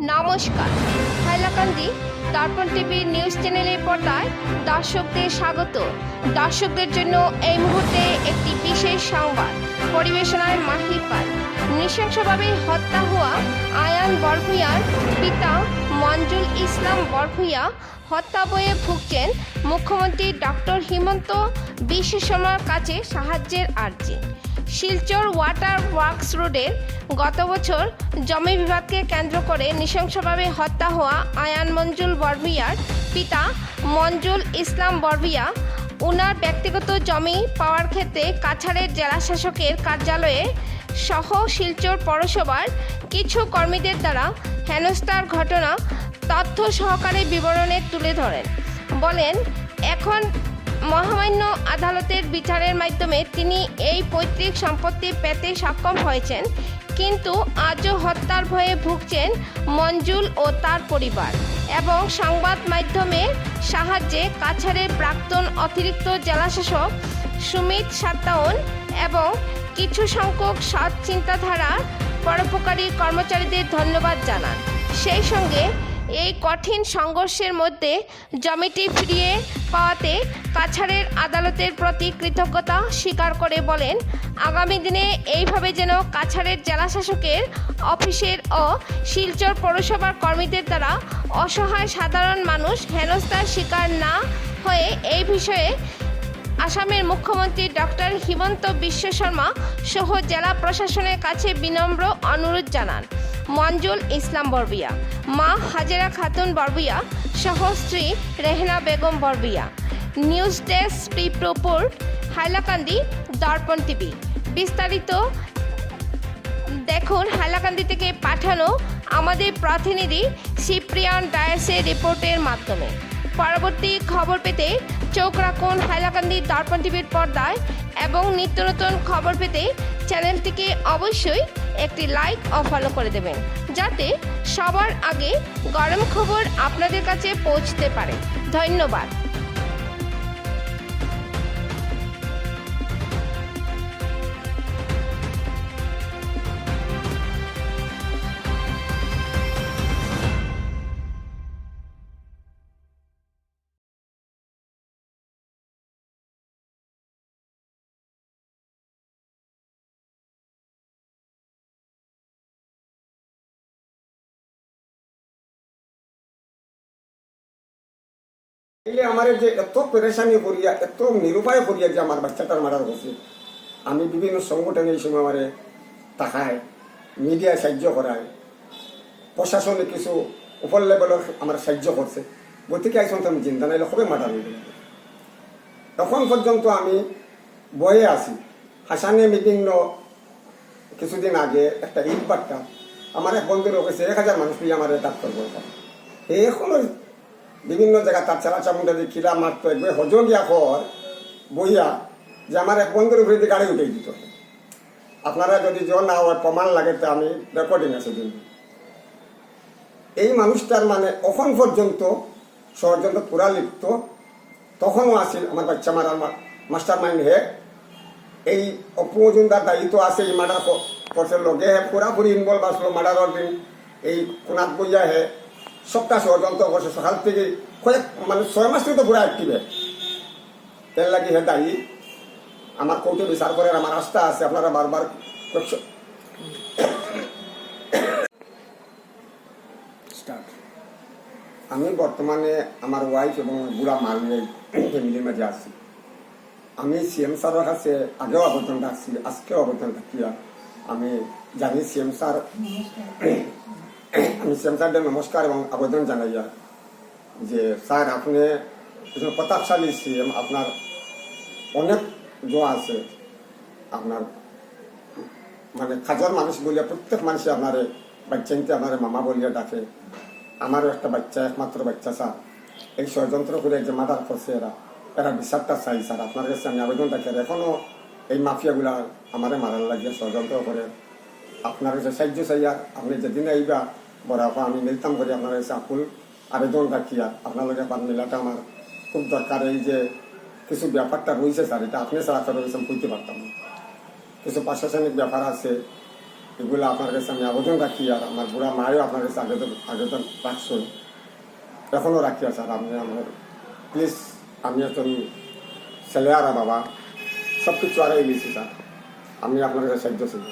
নমস্কার। Hailakandi, Darpan TV news চ্যানেলে পর্দায় দর্শকদের স্বাগত। দর্শকদের জন্য এই মুহূর্তে একটি বিশেষ সংবাদ। পরিবেশনায় মাহির পাল। নৃশংসভাবে হত্যা হওয়া আয়ান বরভুইয়ার পিতা মঞ্জুল ইসলাম বরভুইয়া হত্যা বয়ে ভুগছেন মুখ্যমন্ত্রী ডক্টর হিমন্ত বিশ্ব শর্মার কাছে সাহায্যের আর্জি। শিলচর ওয়াটার ওয়ার্কস রোডের গত বছর জমি বিভাগকে কেন্দ্র করে নৃশংসভাবে হত্যা হওয়া আয়ান মঞ্জুল বরভিয়ার পিতা মঞ্জুল ইসলাম বরভিয়া উনার ব্যক্তিগত জমি পাওয়ার ক্ষেত্রে কাছাড়ের জেলা শাসকের কার্যালয়ে সহ শিলচর পৌরসভার কিছু কর্মীদের দ্বারা হেনস্থার ঘটনা তথ্য সহকারে বিবরণে তুলে ধরেন। বলেন, এখন মহামান্য আদালতের বিচারের মাধ্যমে তিনি এই পৈতৃক সম্পত্তি পেতে সক্ষম হয়েছেন, কিন্তু আজও হত্যার ভয়ে ভুগছেন মঞ্জুল ও তার পরিবার। এবং সংবাদ মাধ্যমে সাহায্যে কাছাড়ের প্রাক্তন অতিরিক্ত জেলাশাসক সুমিত সাত্তাউন এবং কিছু সংখ্যক সৎ চিন্তাধারা পরোপকারী কর্মচারীদের ধন্যবাদ জানান। সেই সঙ্গে এই কঠিন সংঘর্ষের মধ্যে জমিটি ফিরিয়ে পাওয়াতে কাছাড়ের আদালতের প্রতি কৃতজ্ঞতা স্বীকার করে বলেন, আগামী দিনে এইভাবে যেন কাছাড়ের জেলাশাসকের অফিসের ও শিলচর পৌরসভার কর্মীদের দ্বারা অসহায় সাধারণ মানুষ হেনস্থার শিকার না হয়ে এই বিষয়ে আসামের মুখ্যমন্ত্রী ডক্টর হিমন্ত বিশ্ব শর্মা সহ জেলা প্রশাসনের কাছে বিনম্র অনুরোধ জানান। মঞ্জুল ইসলাম বরবিয়া, মা হাজেরা খাতুন বরবিয়া, সহ স্ত্রী Rehana Begum Barbhuiya. News desk report Hailakandi, Darpan TV. বিস্তারিত দেখুন হাইলাকান্দি থেকে পাঠানো আমাদের প্রতিনিধি সিপ্রিয়ান ডায়াসের রিপোর্টের মাধ্যমে। পরবর্তী খবর পেতে চোখ রাখুন হাইলাকান্দি দর্পণ টিভির পর্দায় এবং নিত্য নতুন খবর পেতে চ্যানেলটিকে অবশ্যই একটি লাইক ও ফলো করে দেবেন, যাতে সবার আগে গরম খবর আপনাদের কাছে পৌঁছতে পারে। ধন্যবাদ। এলে আমার যে এত পেরেশানি করিয়া, এত নিরুপায় করিয়া যে আমার বাচ্চাটার মারার হয়েছে। আমি বিভিন্ন সংগঠনে এই সময় আমারে তাকায়, মিডিয়ায় সাহায্য করায়। প্রশাসনে কিছু উপর লেভেলের আমার সাহায্য করছে। গতিকে তো আমি চিন্তা নাইলে খুবই মাটার হয়ে। তখন পর্যন্ত আমি বয়ে আছি। হাসানে মিটিং কিছুদিন আগে একটা ইট বার্তা আমার এক বন্ধুর কাছে এক হাজার মানুষ নিয়ে আমার ডাক্তার বলতাম এখনও বিভিন্ন জায়গা তার চালা চামুন্ডা দিয়ে খিলা মারতো, একবার হজো গিয়া কর বইয়া যে আমার এক বন্ধুর উপরে দিয়ে গাড়ি উঠে দিত। আপনারা যদি জ না হয় প্রমাণ লাগে তো আমি রেকর্ডিং আছে দিন। এই মানুষটার মানে এখন পর্যন্ত ষড়যন্ত্র পুরা লিপ্ত। তখনও আসিল আমার বাচ্চা মারার মাস্টার মাইন্ড হে। এই অপু মজুমদার দায়িত্ব আছে, এই মার্ডার করছে। লগে হে, পুরাপুরি ইনভলভ আসলো মার্ডারের দিন। এই কোনাত বইয়া হে সপ্তাহ ষড়যন্ত্র করছে সকাল থেকে কয়েক মানে ছয় মাস থেকে তো অ্যাক্টিভ হে তেল লাগি হে দায়ী আমার কোর্টে বিচার করার আমার আস্থা আছে আপনারা বারবার আমি বর্তমানে আমার ওয়াইফ এবং বুড়া মাল নেই ফ্যামিলির মাঝে আছি। আমি সিএম স্যারের কাছে আগেও আবেদন রাখছি আজকেও আবেদন রাখিয়া আমি জানি সিএম স্যার স্যারদের নমস্কার এবং আবেদন জানাইয়া যে, স্যার, আপনি একজন প্রতাপশালী সিএম আপনার অনেক জো আছে। আপনার মানে কাজর মানুষ বলিয়া, প্রত্যেক মানুষে আপনার বাচ্চাইতে আপনার মামা বলিয়া ডাকে। আমারও একটা বাচ্চা, একমাত্র বাচ্চা, স্যার। এই ষড়যন্ত্র করে যে মার্ডার করছে এরা এরা বিচারটা চাই, স্যার। আপনার কাছে আমি আবেদন রাখি। আর এখনও এই মাফিয়াগুলা আমারে মারার লাগিয়ে ষড়যন্ত্র করে। আপনার কাছে সাহায্য চাই, আর আপনি যেদিন আইবা বরাবর আমি মিলতাম করি আপনার কাছে আকুল আবেদন রাখি। আর আপনার লগে পান মিলাটা আমার খুব দরকার। এই যে কিছু ব্যাপারটা রয়েছে স্যার, এটা আপনি ছাড়া করে রয়েছে বুঝতে পারতাম। কিছু প্রশাসনিক ব্যাপার আছে, এগুলো আপনার কাছে আমি আবেদন রাখি আর আমার বুড়া মায়েও আপনার কাছে আবেদন আবেদন রাখছেন এখনও রাখি স্যার আপনি আমার প্লিজ, আমি একজন ছেলে আর বাবা সব কিছু আড়াই গেছি স্যার। আমি আপনার কাছে সাহায্য চাই